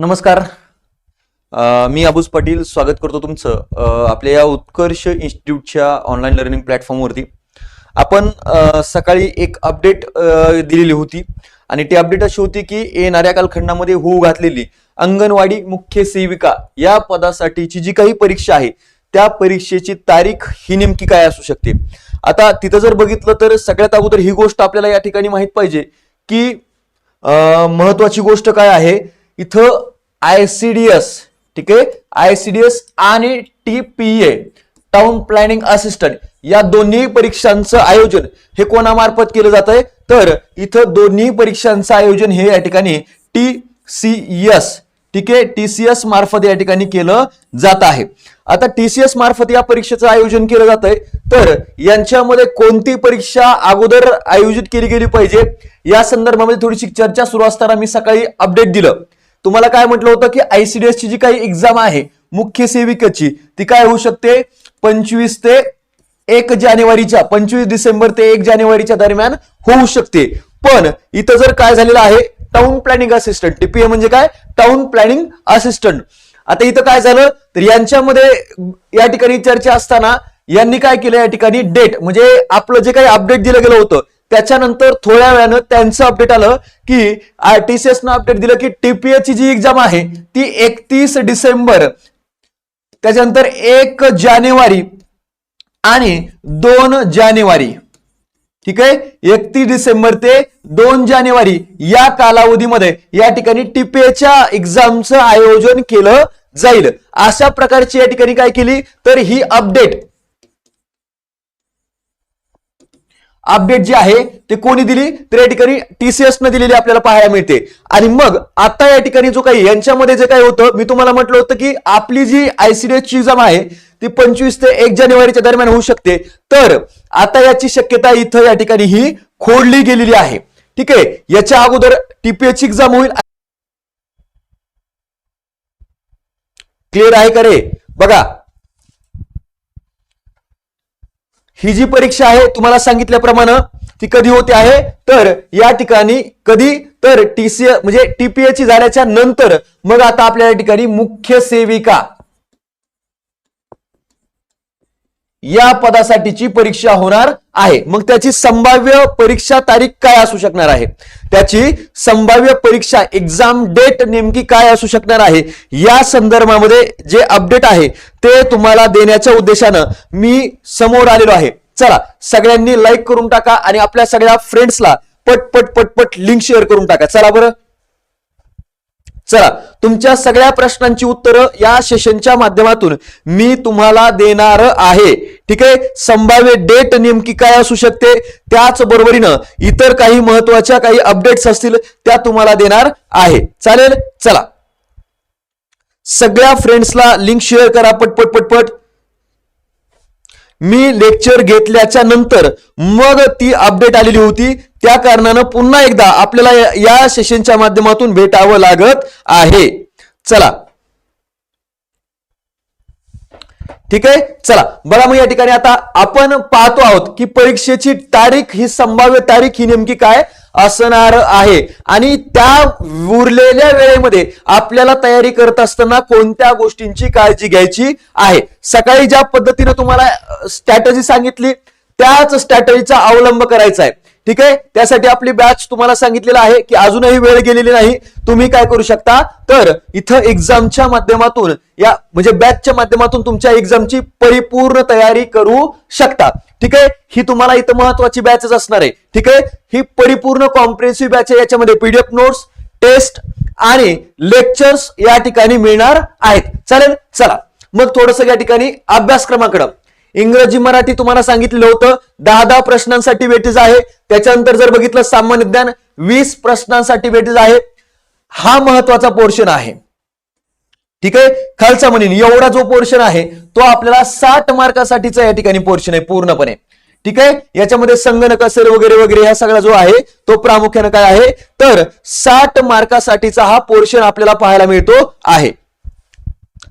नमस्कार. मी अबूज पाटील स्वागत करतो तुमचं आपल्या या उत्कर्ष इन्स्टिट्यूटच्या ऑनलाईन लर्निंग प्लॅटफॉर्मवरती आपण सकाळी एक अपडेट दिलेली होती आणि ती अपडेट अशी होती की येणाऱ्या कालखंडामध्ये होऊ घातलेली अंगणवाडी मुख्य सेविका या पदासाठीची जी काही परीक्षा आहे त्या परीक्षेची तारीख ही नेमकी काय असू शकते? आता तिथं जर बघितलं तर सगळ्यात अगोदर ही गोष्ट आपल्याला या ठिकाणी माहीत पाहिजे की महत्वाची गोष्ट काय आहे? इथं आयसीडीएस ठीक आहे? आयसीडीएस आणि T P A town planning assistant या दोन्ही परीक्षांचं आयोजन हे कोणामार्फत केलं जात आहे तर इथं दोन्ही परीक्षांचं आयोजन हे या ठिकाणी टी सी एस ठीक आहे? टीसीएस मार्फत या ठिकाणी केलं जात आहे. आता टीसीएस मार्फत या परीक्षेचं आयोजन केलं जात आहे तर यांच्यामध्ये कोणती परीक्षा अगोदर आयोजित केली गेली पाहिजे? या संदर्भामध्ये थोडीशी चर्चा सुरू असताना मी सकाळी अपडेट दिलं. तुम्हाला काय म्हटलं होतं की आयसीडीएस ची जी काही एक्झाम आहे मुख्य सेविकेची ती काय होऊ शकते? पंचवीस ते एक जानेवारीच्या पंचवीस डिसेंबर ते एक जानेवारीच्या दरम्यान होऊ शकते. पण इथं जर काय झालेलं आहे टाउन प्लॅनिंग असिस्टंट टीपीए म्हणजे काय? टाउन प्लॅनिंग असिस्टंट आता इथं काय झालं? तर यांच्यामध्ये या ठिकाणी चर्चा असताना यांनी काय केलं? या ठिकाणी डेट म्हणजे आपलं जे काही अपडेट दिलं गेलं होतं त्याच्यानंतर थोड्या वेळानं त्यांचं अपडेट आलं की आरटीसीएसनं न अपडेट दिलं की टीपीए ची जी एक्झाम आहे ती एकतीस डिसेंबर. त्याच्यानंतर एक जानेवारी आणि दोन जानेवारी. ठीक आहे? एकतीस डिसेंबर ते दोन जानेवारी या कालावधीमध्ये या ठिकाणी टीपीएच्या एक्झामचं आयोजन केलं जाईल. अशा प्रकारची या ठिकाणी काय केली? तर ही अपडेट अपडेट जी आहे ते कोणी दिली? तर या ठिकाणी टीसीएस न दिलेली आपल्याला पाहायला मिळते. आणि मग आता या ठिकाणी जो काही यांच्यामध्ये जे काही होतं मी तुम्हाला म्हटलं होतं की आपली जी आयसीडीएस ची एक्झाम आहे ती पंचवीस ते एक जानेवारीच्या दरम्यान होऊ शकते. तर आता याची शक्यता इथं या ठिकाणी ही खोडली गेलेली आहे. ठीक आहे? याच्या अगोदर टीपीएसची एक्झाम होईल. क्लिअर आहे का रे? बघा ही जी परीक्षा आहे तुम्हाला सांगितल्याप्रमाणे ती कधी होते आहे? तर या ठिकाणी कधी? तर टीसी म्हणजे टीपीएची झाल्याच्यानंतर. मग आता आपल्या या ठिकाणी मुख्य सेविका. या पदासाठीची परीक्षा होणार आहे. मग त्याची संभाव्य परीक्षा तारीख काय असू शकणार आहे? त्याची संभाव्य परीक्षा एक्झाम डेट नेमकी काय असू शकणार आहे? या संदर्भामध्ये जे अपडेट आहे ते तुम्हाला देण्याच्या उद्देशानं मी समोर आलेलो आहे. चला सगळ्यांनी लाईक करून टाका आणि आपल्या सगळ्या फ्रेंड्सला पटपट पटपट लिंक शेअर करून टाका. चला बरं. चला तुमच्या सगळ्या प्रश्नांची उत्तरं या सेशनच्या माध्यमातून मी तुम्हाला देणार आहे. ठीक आहे? संभाव्य डेट नेमकी काय असू शकते? त्याच बरोबरीनं इतर काही महत्त्वाच्या काही अपडेट्स असतील त्या तुम्हाला देणार आहे. चालेल? चला. सगळ्या फ्रेंड्सला लिंक शेअर करा पटपट पटपट. मी लेक्चर घेतल्याच्या नंतर मग ती अपडेट आलेली होती. त्या कारणानं पुन्हा एकदा आपल्याला या- सेशनच्या माध्यमातून भेटावं लागत आहे. चला. ठीक आहे? चला. बघा मग या ठिकाणी आता आपण पाहतो आहोत की परीक्षेची तारीख ही संभाव्य तारीख ही नेमकी काय? असणार आहे. आणि त्या उरलेल्या वेळेमध्ये आपल्याला तयारी करत असताना कोणत्या गोष्टींची काळजी घ्यायची आहे? सकाळी ज्या पद्धतीने तुम्हाला स्ट्रॅटजी सांगितली त्याच स्ट्रॅटजीचा अवलंब करायचा आहे. ठीक आहे? त्यासाठी आपली बॅच तुम्हाला सांगितलेलं आहे की अजूनही वेळ गेलेली नाही. तुम्ही काय करू शकता? तर इथं एक्झामच्या माध्यमातून या म्हणजे बॅचच्या माध्यमातून तुमच्या एक्झामची परिपूर्ण तयारी करू शकता. ठीक आहे? ही तुम्हाला इथं महत्वाची बॅचच असणार आहे. ठीक आहे? ही परिपूर्ण कॉम्प्रिहेन्सिव्ह बॅच आहे. याच्यामध्ये पीडीएफ नोट्स टेस्ट आणि लेक्चर्स या ठिकाणी मिळणार आहेत. चालेल? चला. मग थोडस या ठिकाणी अभ्यासक्रमाकडं. इंग्रजी मराठी तुम्हाला सांगितलेलं होतं. दहा दहा प्रश्नांसाठी वेटेज आहे. त्याच्यानंतर जर बघितलं सामान्य ज्ञान वीस प्रश्नांसाठी वेटेज आहे. हा महत्त्वाचा पोर्शन आहे. ठीक आहे? खालचा म्हणेन एवढा जो पोर्शन आहे तो आपल्याला साठ मार्कासाठीचा या ठिकाणी पोर्शन आहे पूर्णपणे. ठीक आहे? याच्यामध्ये संगणक असेल वगैरे वगैरे हा सगळा जो आहे तो प्रामुख्यानं काय आहे? तर साठ मार्कासाठीचा हा पोर्शन आपल्याला पाहायला मिळतो आहे.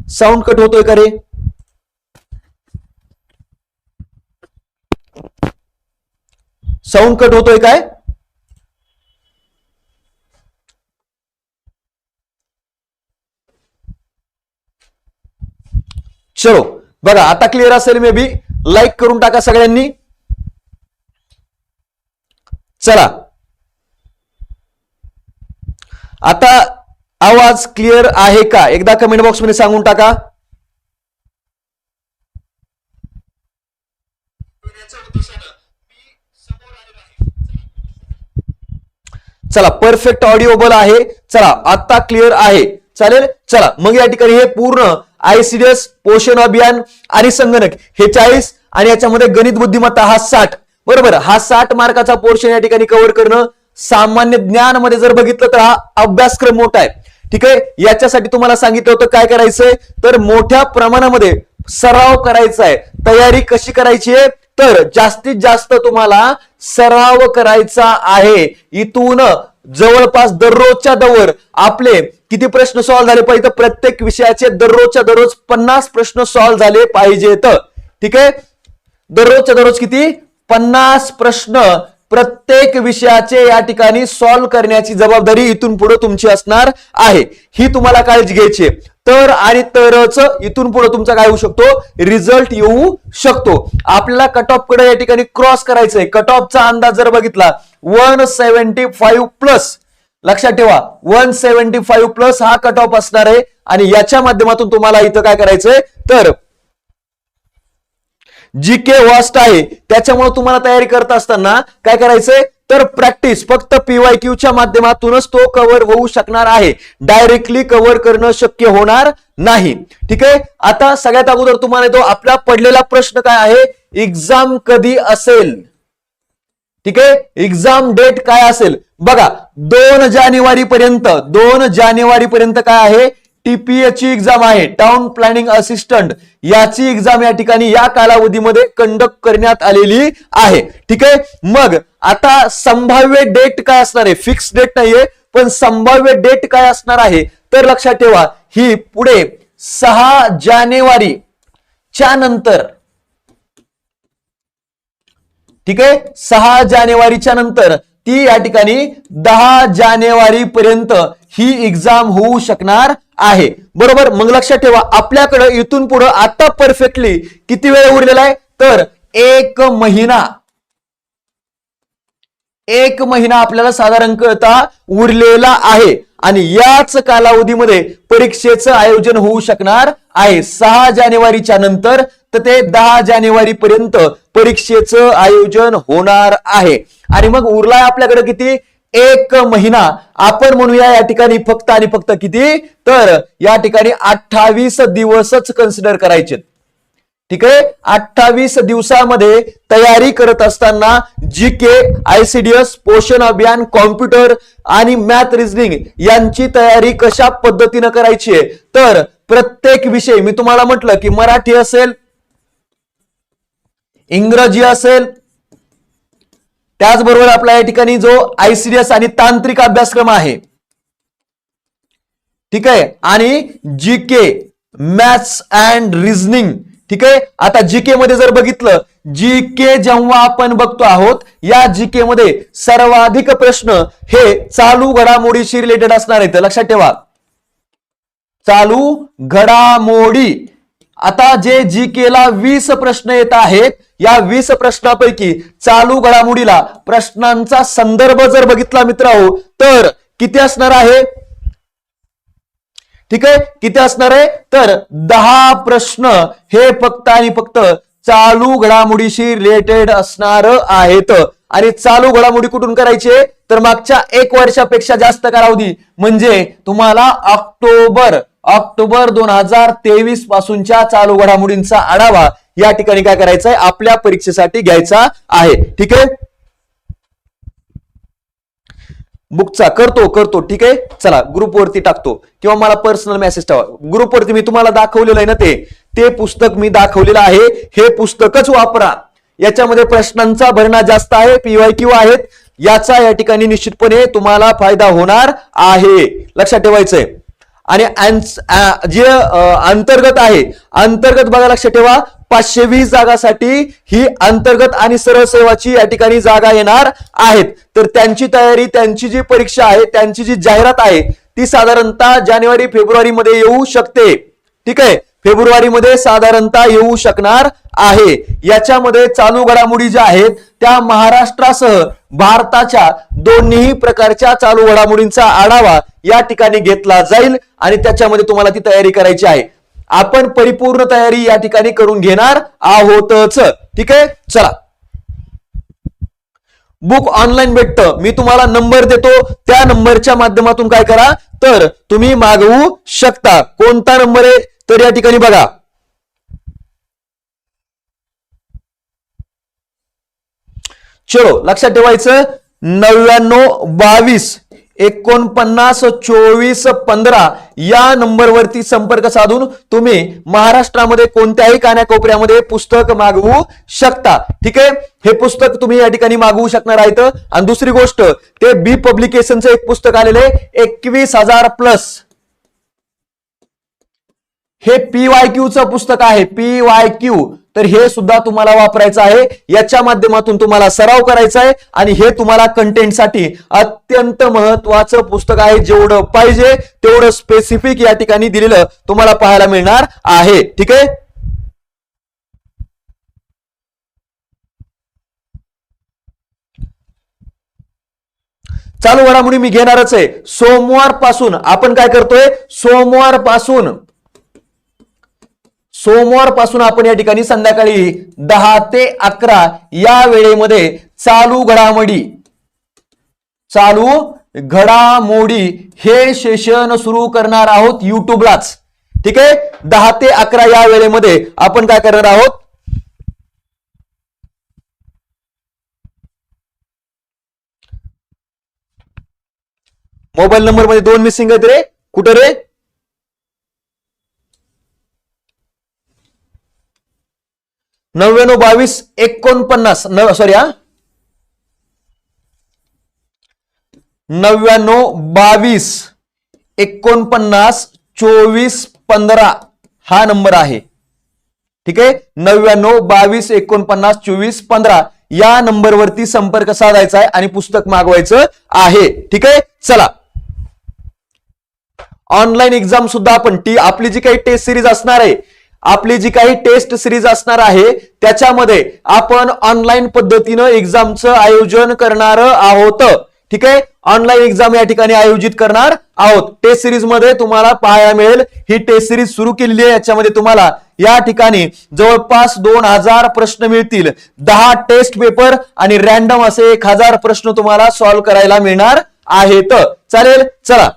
साऊंड कट होतोय का रे? साऊंड कट होतोय काय? चलो बघा आता क्लिअर असेल मे बी लाईक करून टाका सगळ्यांनी. चला. आता आवाज क्लिअर आहे का? एकदा कमेंट बॉक्समध्ये सांगून टाका. चला परफेक्ट ऑडिओबल आहे. चला आता क्लिअर आहे. चालेल? चला मग या ठिकाणी हे पूर्ण आयसीडीएस पोषण अभियान आणि संगणक हे चाळीस आणि याच्यामध्ये गणित बुद्धिमत्ता हा साठ. बरोबर? हा साठ मार्काचा पोर्शन या ठिकाणी कव्हर करणं सामान्य ज्ञानमध्ये जर बघितलं तर हा अभ्यासक्रम मोठा आहे. ठीक आहे? याच्यासाठी तुम्हाला सांगितलं होतं काय करायचंय? तर मोठ्या प्रमाणामध्ये सराव करायचा आहे. तयारी कशी करायची आहे? तर जास्तीत जास्त तुम्हाला सराव करायचा आहे. इथून जवळपास दररोजच्या दवर आपले किती प्रश्न सॉल्व्ह झाले पाहिजे? प्रत्येक विषयाचे दररोजच्या दररोज पन्नास प्रश्न सॉल्व्ह झाले पाहिजेत. ठीक आहे? दररोजच्या दररोज किती? पन्नास प्रश्न प्रत्येक विषयाचे या ठिकाणी सॉल्व्ह करण्याची जबाबदारी इथून पुढे तुमची असणार आहे. ही तुम्हाला काळजी घ्यायची आहे. तर आणि तरच इथून पुढे तुमचा काय होऊ शकतो? रिझल्ट येऊ शकतो. आपल्याला कट ऑफकडे या ठिकाणी क्रॉस करायचंय. कट ऑफचा अंदाज जर बघितला वन सेव्हन्टी फाईव्ह प्लस लक्षात ठेवा वन सेव्हन्टी फाईव्ह प्लस हा कट ऑफ असणार आहे आणि याच्या माध्यमातून तुम्हाला इथं काय करायचंय? तर जी के वास्ट आहे. त्याच्यामुळे तुम्हाला तयारी करत असताना काय करायचंय? तर प्रॅक्टिस फक्त पीवाय क्यूच्या माध्यमातूनच तो कव्हर होऊ शकणार आहे. डायरेक्टली कव्हर करणं शक्य होणार नाही. ठीक आहे? आता सगळ्यात अगोदर तुम्हाला तो आपला पडलेला प्रश्न काय आहे? एक्झाम कधी असेल? ठीक आहे? एक्झाम डेट काय असेल? बघा दोन जानेवारी पर्यंत दोन जानेवारी पर्यंत काय आहे? टीपीएची एक्झाम आहे. टाउन प्लॅनिंग असिस्टंट याची एक्झाम या ठिकाणी या कालावधीमध्ये कंडक्ट करण्यात आलेली आहे. ठीक आहे? मग आता संभाव्य डेट काय असणार आहे? फिक्स डेट नाहीये पण संभाव्य डेट काय असणार आहे? तर लक्षात ठेवा ही पुढे सहा जानेवारी च्या नंतर ठीक आहे? सहा जानेवारीच्या नंतर ती या ठिकाणी दहा जानेवारी पर्यंत ही एक्झाम होऊ शकणार आहे. बरोबर? मग लक्षात ठेवा आपल्याकडे इथून पुढे आता परफेक्टली किती वेळ उरलेला आहे? तर एक महिना. एक महिना आपल्याला साधारणता उरलेला आहे. आणि याच कालावधीमध्ये परीक्षेचं आयोजन होऊ शकणार आहे. सहा जानेवारीच्या नंतर तर ते दहा जानेवारी पर्यंत परीक्षेचं आयोजन होणार आहे. आणि मग उरलाय आपल्याकडे किती? एक महिना. आपण म्हणूया या ठिकाणी फक्त आणि फक्त किती? तर या ठिकाणी अठ्ठावीस दिवसच कन्सिडर करायचे. ठीक आहे? अठ्ठावीस दिवसामध्ये तयारी करत असताना जी के आयसीडीएस पोषण अभियान कॉम्प्युटर आणि मॅथ रिझनिंग यांची तयारी कशा पद्धतीनं करायची आहे? तर प्रत्येक विषय मी तुम्हाला म्हटलं की मराठी असेल इंग्रजी असेल. त्याचबरोबर आपला या ठिकाणी जो आयसीडीएस आणि तांत्रिक अभ्यासक्रम आहे. ठीक आहे? आणि G K maths and reasoning ठीक आहे? आता जी के मध्ये जर बघितलं जी के जेव्हा आपण बघतो आहोत या जी के मध्ये सर्वाधिक प्रश्न हे चालू घडामोडीशी रिलेटेड असणार आहेत. लक्षात ठेवा. चालू घडामोडी. आता जे जी केला वीस प्रश्न येत आहेत या वीस प्रश्नापैकी चालू घडामोडीला प्रश्नांचा संदर्भ जर बघितला मित्र तर किती असणार आहे? ठीक आहे? किती असणार आहे? तर दहा प्रश्न हे फक्त आणि फक्त चालू घडामोडीशी रिलेटेड असणार आहेत. आणि चालू घडामोडी कुठून करायचे? तर मागच्या एक वर्षापेक्षा जास्त कालावधी. म्हणजे तुम्हाला ऑक्टोबर ऑक्टोबर दोन हजार तेवीस पासूनच्या चालू घडामोडींचा आढावा या ठिकाणी काय करायचा आहे आपल्या परीक्षेसाठी घ्यायचा आहे. ठीक आहे? बुकचा करतो करतो. ठीक आहे? चला ग्रुपवरती टाकतो. किंवा मला पर्सनल मेसेज ठेवा. ग्रुपवरती मी तुम्हाला दाखवलेलं आहे ना ते? ते पुस्तक मी दाखवलेलं आहे. हे पुस्तकच वापरा. याच्यामध्ये प्रश्नांचा भरणा जास्त आहे पीवाय क्यू आहेत. याचा या ठिकाणी निश्चितपणे तुम्हाला फायदा होणार आहे. लक्षात ठेवायचंय. आणि जे अंतर्गत आहे अंतर्गत बघा लक्षात ठेवा पाचशे वीस जागासाठी ही अंतर्गत आणि सरळ सेवाची या ठिकाणी जागा येणार आहेत. तर त्यांची तयारी त्यांची जी परीक्षा आहे त्यांची जी जाहिरात आहे ती साधारणतः जानेवारी फेब्रुवारी मध्ये येऊ शकते. ठीक आहे? फेब्रुवारीमध्ये साधारणतः येऊ शकणार आहे. याच्यामध्ये चालू घडामोडी ज्या आहेत त्या महाराष्ट्रासह भारताच्या दोन्ही प्रकारच्या चालू घडामोडींचा आढावा या ठिकाणी घेतला जाईल आणि त्याच्यामध्ये तुम्हाला ती तयारी करायची आहे. आपण परिपूर्ण तयारी या ठिकाणी करून घेणार आहोतच. ठीक आहे? चला. बुक ऑनलाईन भेटतं. मी तुम्हाला नंबर देतो. त्या नंबरच्या माध्यमातून काय करा? तर तुम्ही मागवू शकता. कोणता नंबर आहे? तर या ठिकाणी बघा. चलो लक्षात ठेवायचं. नव्याण्णव बावीस. एकोणपन्नास चोवीस पंधरा या नंबरवरती संपर्क साधून तुम्ही महाराष्ट्रामध्ये कोणत्याही कान्याकोपऱ्यामध्ये पुस्तक मागवू शकता. ठीक आहे? हे पुस्तक तुम्ही या ठिकाणी मागवू शकणार आहेत. आणि दुसरी गोष्ट ते बी पब्लिकेशनचं एक पुस्तक आलेलं आहे एकवीस हजार प्लस हे पी वाय क्यूचं पुस्तक आहे. पी वाय क्यू तर हे सुद्धा तुम्हाला वापरायचं आहे. याच्या माध्यमातून तुम्हाला सराव करायचा आहे आणि हे तुम्हाला कंटेंटसाठी अत्यंत महत्वाचं पुस्तक आहे. जेवढं पाहिजे तेवढं स्पेसिफिक या ठिकाणी दिलेलं तुम्हाला पाहायला मिळणार आहे. ठीक आहे? चालू घडामोडी मी घेणारच आहे. सोमवारपासून आपण काय करतोय? सोमवारपासून सोमवारपासून आपण या ठिकाणी संध्याकाळी दहा ते अकरा या वेळेमध्ये चालू घडामोडी. चालू घडामोडी हे सेशन सुरू करणार आहोत युट्यूबलाच ठीक आहे? दहा ते अकरा या वेळेमध्ये आपण काय करणार आहोत? मोबाईल नंबरमध्ये दोन मिसिंग आहेत रे. कुठं रे? नव्याण्णव बावीस एकोणपन्नास नव सॉरी हा. नव्याण्णव बावीस एकोणपन्नास चोवीस पंधरा हा नंबर आहे. ठीक आहे? नव्याण्णव बावीस एकोणपन्नास चोवीस पंधरा या नंबरवरती संपर्क साधायचा आहे आणि पुस्तक मागवायचं आहे. ठीक आहे? चला. ऑनलाईन एक्झाम सुद्धा आपण ती आपली जी काही टेस्ट सिरीज असणार आहे आपली जी काही टेस्ट सिरीज असणार आहे त्याच्यामध्ये आपण ऑनलाईन पद्धतीनं एक्झामचं आयोजन करणार आहोत. ठीक आहे? ऑनलाईन एक्झाम या ठिकाणी आयोजित करणार आहोत. टेस्ट सिरीजमध्ये तुम्हाला पाहायला मिळेल. ही टेस्ट सिरीज सुरू केलेली आहे. याच्यामध्ये तुम्हाला या ठिकाणी जवळपास दोन हजार प्रश्न मिळतील. दहा टेस्ट पेपर आणि रॅन्डम असे एक हजार प्रश्न तुम्हाला सॉल्व्ह करायला मिळणार आहेत. चालेल? चला.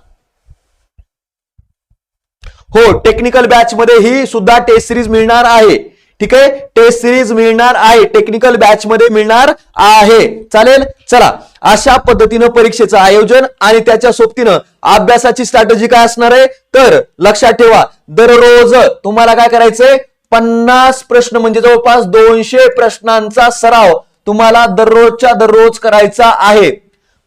हो टेक्निकल बॅच मध्ये ही सुद्धा टेस्ट सिरीज मिळणार आहे. ठीक आहे? टेस्ट सिरीज मिळणार आहे. टेक्निकल बॅच मध्ये मिळणार आहे. चालेल? चला अशा पद्धतीनं परीक्षेचं आयोजन आणि त्याच्या सोबतीनं अभ्यासाची स्ट्रॅटेजी काय असणार आहे? तर लक्षात ठेवा दररोज तुम्हाला काय करायचंय? पन्नास प्रश्न म्हणजे जवळपास दोनशे प्रश्नांचा सराव तुम्हाला दररोजच्या दररोज करायचा आहे.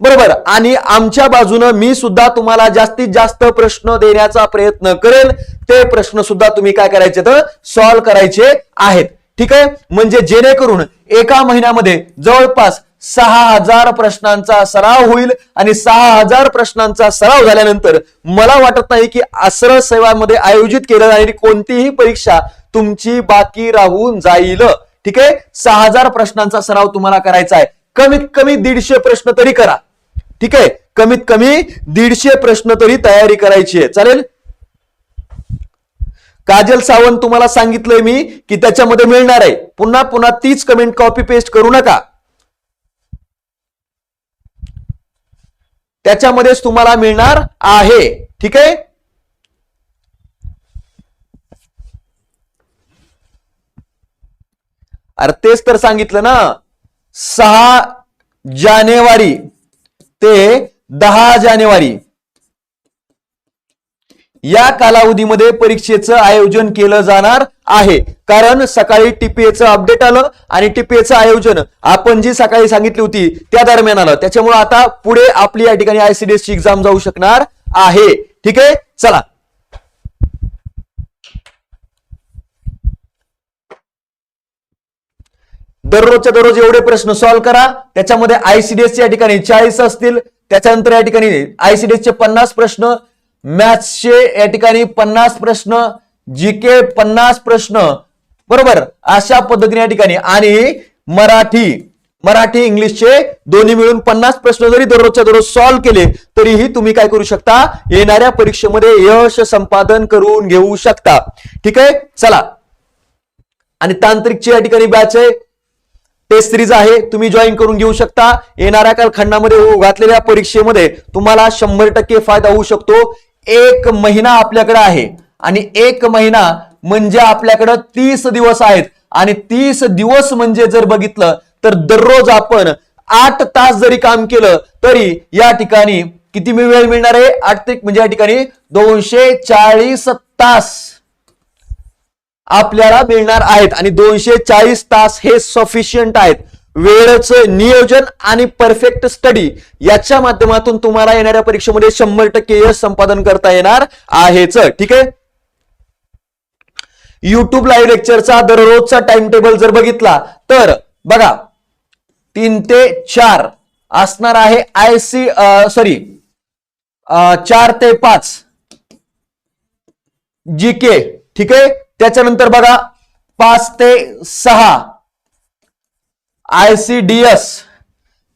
बरोबर. आणि आमच्या बाजूनं मी सुद्धा तुम्हाला जास्तीत जास्त प्रश्न देण्याचा प्रयत्न करेल. ते प्रश्न सुद्धा तुम्ही काय करायचे तर सॉल्व्ह करायचे आहेत. ठीक आहे? म्हणजे जेणेकरून एका महिन्यामध्ये जवळपास सहा हजार प्रश्नांचा सराव होईल आणि सहा हजार प्रश्नांचा सराव झाल्यानंतर मला वाटत नाही की आश्रय सेवामध्ये आयोजित केलं जाणारी कोणतीही परीक्षा तुमची बाकी राहून जाईल. ठीक आहे? सहा हजार प्रश्नांचा सराव तुम्हाला करायचा आहे. कमीत कमी दीडशे प्रश्न तरी करा. ठीक आहे? कमीत कमी दीडशे प्रश्न तरी तयारी करायची आहे. चालेल? काजल सावंत तुम्हाला सांगितलंय मी की त्याच्यामध्ये मिळणार आहे. पुन्हा पुन्हा तीच कमेंट कॉपी पेस्ट करू नका. त्याच्यामध्येच तुम्हाला मिळणार आहे. ठीक आहे? अरे तेच तर सांगितलं ना. सहा जानेवारी ते दहा जानेवारी. या कालावधीमध्ये परीक्षेचं आयोजन केलं जाणार आहे. कारण सकाळी टीपीएचं अपडेट आलं आणि टीपीएचं आयोजन आपण जी सकाळी सांगितली होती त्या दरम्यान आलं. त्याच्यामुळे आता पुढे आपली या ठिकाणी आयसीडीएसची एक्झाम जाऊ शकणार आहे. ठीक आहे? चला. दररोजच्या दररोज एवढे प्रश्न सॉल्व्ह करा. त्याच्यामध्ये आयसीडीएस या ठिकाणी चाळीस असतील. त्याच्यानंतर या ठिकाणी आयसीडीएस चे पन्नास प्रश्न मॅथ्सचे या ठिकाणी पन्नास प्रश्न जी के पन्नास प्रश्न. बरोबर? अशा पद्धतीने या ठिकाणी. आणि मराठी मराठी इंग्लिशचे दोन्ही मिळून पन्नास प्रश्न जरी दररोजच्या दररोज सॉल्व्ह केले तरीही तुम्ही काय करू शकता? येणाऱ्या परीक्षेमध्ये यश संपादन करून घेऊ शकता. ठीक आहे? चला. आणि तांत्रिकची या ठिकाणी बॅच आहे. टेस्ट सिरीज आहे. तुम्ही जॉईन करून घेऊ शकता. येणाऱ्या कालखंडामध्ये घातलेल्या परीक्षेमध्ये तुम्हाला शंभर टक्के फायदा होऊ शकतो. एक महिना आपल्याकडे आहे. आणि एक महिना म्हणजे आपल्याकडे तीस दिवस आहेत. आणि तीस दिवस म्हणजे जर बघितलं तर दररोज आपण आठ तास जरी काम केलं तरी या ठिकाणी किती वेळ मिळणार आहे? आठ ते म्हणजे या ठिकाणी दोनशे चाळीस तास. आपल्याला मिळणार आहेत. आणि दोनशे चाळीस तास हे सफिशियंट आहेत. वेळेचं नियोजन आणि परफेक्ट स्टडी याच्या माध्यमातून तुम्हाला येणाऱ्या परीक्षेमध्ये शंभर टक्के यश संपादन करता येणार आहेच. ठीक आहे? युट्यूब लाईव्ह लेक्चरचा दररोजचा टाइम टेबल जर बघितला तर बघा तीन ते चार असणार आहे आय सी सॉरी चार ते पाच. जी के ठीक आहे? त्याच्यानंतर बघा पाच ते सहा. आय सी डी एस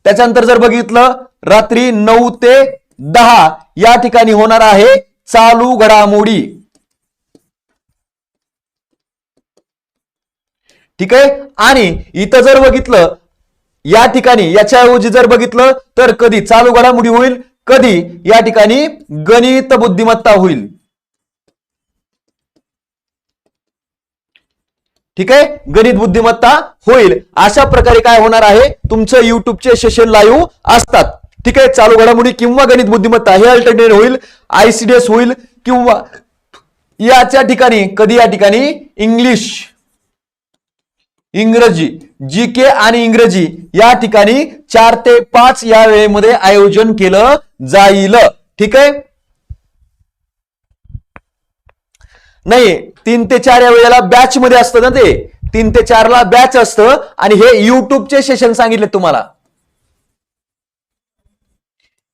त्याच्यानंतर जर बघितलं रात्री नऊ ते दहा या ठिकाणी होणार आहे चालू घडामोडी. ठीक आहे? आणि इथं जर बघितलं या ठिकाणी याच्याऐवजी जर बघितलं तर कधी चालू घडामोडी होईल कधी या ठिकाणी गणित बुद्धिमत्ता होईल. ठीक आहे? गणित बुद्धिमत्ता होईल. अशा प्रकारे काय होणार आहे? तुमचं युट्यूबचे सेशन लाईव्ह असतात. ठीक आहे? चालू घडामोडी किंवा गणित बुद्धिमत्ता हे अल्टरनेट होईल. आयसीडीएस होईल किंवा याच्या ठिकाणी कधी या ठिकाणी? इंग्लिश इंग्रजी. जी के आणि इंग्रजी या ठिकाणी चार ते पाच या वेळेमध्ये आयोजन केलं जाईल. ठीक आहे? नाही तीन ते चार या वेळेला बॅच मध्ये असतं ना ते. तीन ते चार ला बॅच असतं आणि हे युट्यूबचे सेशन सांगितले तुम्हाला.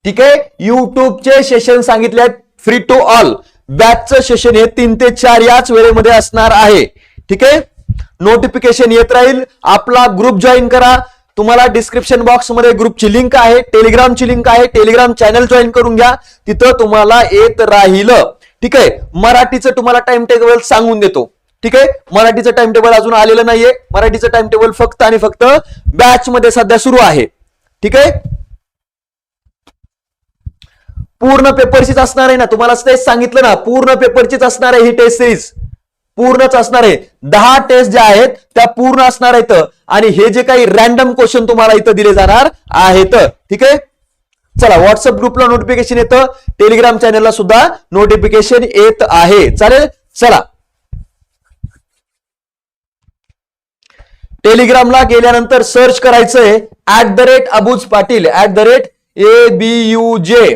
ठीक आहे? युट्यूबचे सेशन सांगितले फ्री टू ऑल बॅचचं सेशन हे तीन ते चार याच वेळेमध्ये असणार आहे. ठीक आहे? नोटिफिकेशन येत राहील. आपला ग्रुप जॉईन करा. तुम्हाला डिस्क्रिप्शन बॉक्समध्ये ग्रुपची लिंक आहे. टेलिग्रामची लिंक आहे. टेलिग्राम चॅनल जॉईन करून घ्या. तिथं तुम्हाला येत राहील. ठीक आहे? मराठीचं तुम्हाला टाइम टेबल सांगून देतो. ठीक आहे? मराठीचं टाइम टेबल अजून आलेलं नाहीये. मराठीचं टाइम टेबल फक्त आणि फक्त बॅच मध्ये सध्या सुरू आहे. ठीक आहे? पूर्ण पेपरचीच असणार आहे ना? तुम्हाला तेच सांगितलं ना. पूर्ण पेपरचीच असणार आहे ही टेस्ट सिरीज पूर्णच असणार आहे. दहा टेस्ट ज्या आहेत त्या पूर्ण असणार आहेत. आणि हे जे काही रॅन्डम क्वेश्चन तुम्हाला इथं दिले जाणार आहेत. ठीक आहे? चला व्हॉट्सअप ग्रुपला नोटिफिकेशन येतं. टेलिग्राम चॅनलला सुद्धा नोटिफिकेशन येत आहे. चालेल? चला. टेलिग्रामला गेल्यानंतर सर्च करायचंय. At the rate Abuj Patil. At the rate A B U J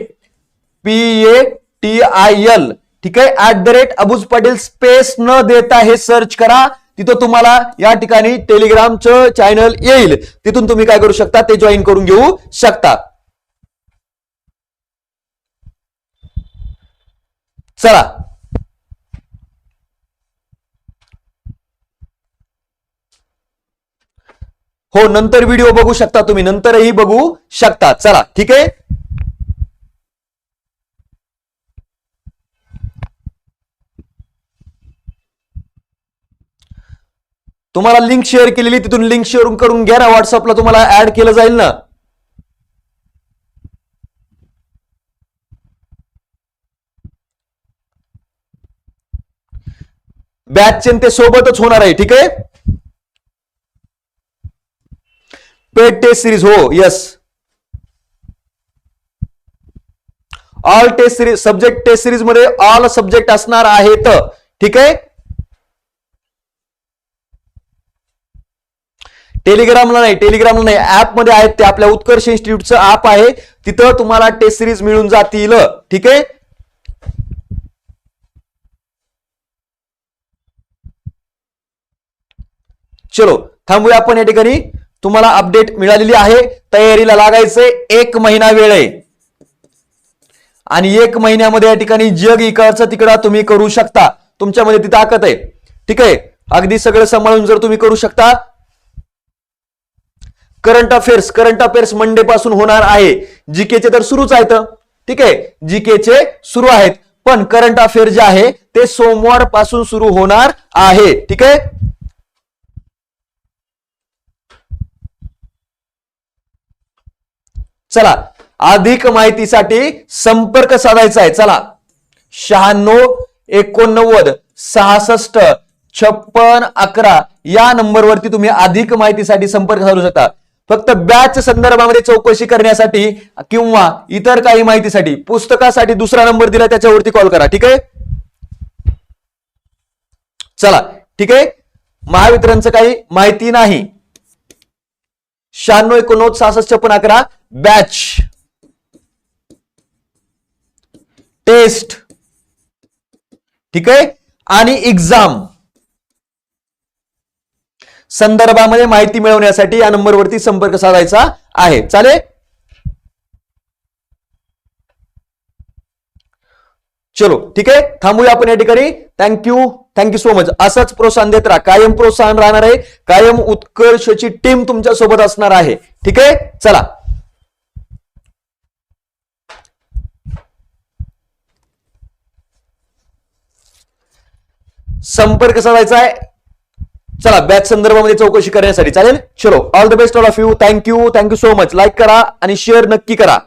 P A T I L ठीक आहे? At the rate Abuj Patil space न देता हे सर्च करा. तिथं तुम्हाला या ठिकाणी टेलिग्रामचं चॅनल येईल. तिथून तुम्ही काय करू शकता? ते जॉईन करून घेऊ शकता. चला. हो नंतर व्हिडिओ बघू शकता तुम्ही. नंतरही बघू शकता. चला ठीक आहे? तुम्हाला लिंक शेअर केलेली तिथून लिंक शेअर करून घ्या ना. व्हॉट्सअपला तुम्हाला ऍड केलं जाईल ना. बॅचचे ते सोबतच होणार आहे ठीक आहे? पेड टेस्ट सिरीज हो yes all test series subject test सिरीजमध्ये ऑल सब्जेक्ट असणार आहेत ठीक आहे? टेलिग्रामला नाही टेलिग्रामला नाही. ऍपमध्ये आहेत ते आपल्या उत्कर्ष इन्स्टिट्यूटचं ऍप आहे. तिथं तुम्हाला टेस्ट सिरीज मिळून जातील ठीक आहे? चलो थांबूया आपण या ठिकाणी. तुम्हाला अपडेट मिळालेली आहे. तयारीला लागायचंय एक महिना वेळ आहे. आणि एक महिन्यामध्ये या ठिकाणी जग इकडचं तिकडा तुम्ही करू शकता. तुमच्यामध्ये ती ताकद आहे. ठीक आहे? अगदी सगळं सांभाळून जर तुम्ही करू शकता current affairs current affairs Monday पासून होणार आहे. जीकेचे तर सुरूच आहेत. ठीक आहे? जीकेचे सुरू आहेत. पण करंट अफेअर जे आहे ते सोमवारपासून सुरू होणार आहे. ठीक आहे? चला अधिक माहितीसाठी संपर्क साधायचा आहे. चला शहाण्णव एकोणनव्वद सहासष्ट छप्पन अकरा या नंबरवरती तुम्ही अधिक माहितीसाठी संपर्क साधू शकता. फक्त बॅच संदर्भामध्ये चौकशी करण्यासाठी किंवा इतर काही माहितीसाठी पुस्तकासाठी दुसरा नंबर दिला त्याच्यावरती कॉल करा ठीक आहे? चला ठीक आहे? महावितरणचं काही माहिती नाही. शहाण्णव एकोणनव्वद सहासष्ट छप्पन अकरा. बॅच टेस्ट ठीक? आहे आणि एक्झाम संदर्भामध्ये माहिती मिळवण्यासाठी या नंबरवरती संपर्क साधायचा आहे. चालेल? चलो ठीक आहे? थांबूया आपण या ठिकाणी. थँक्यू थँक्यू सो मच असंच प्रोत्साहन देत राहा. कायम प्रोत्साहन राहणार आहे. कायम उत्कर्षची टीम तुमच्यासोबत असणार आहे. ठीक आहे? चला. संपर्क साधायचा आहे? चला बॅच संदर्भामध्ये चौकशी करण्यासाठी. चालेल? चलो all the best all of you thank you thank you so much like करा आणि शेअर नक्की करा.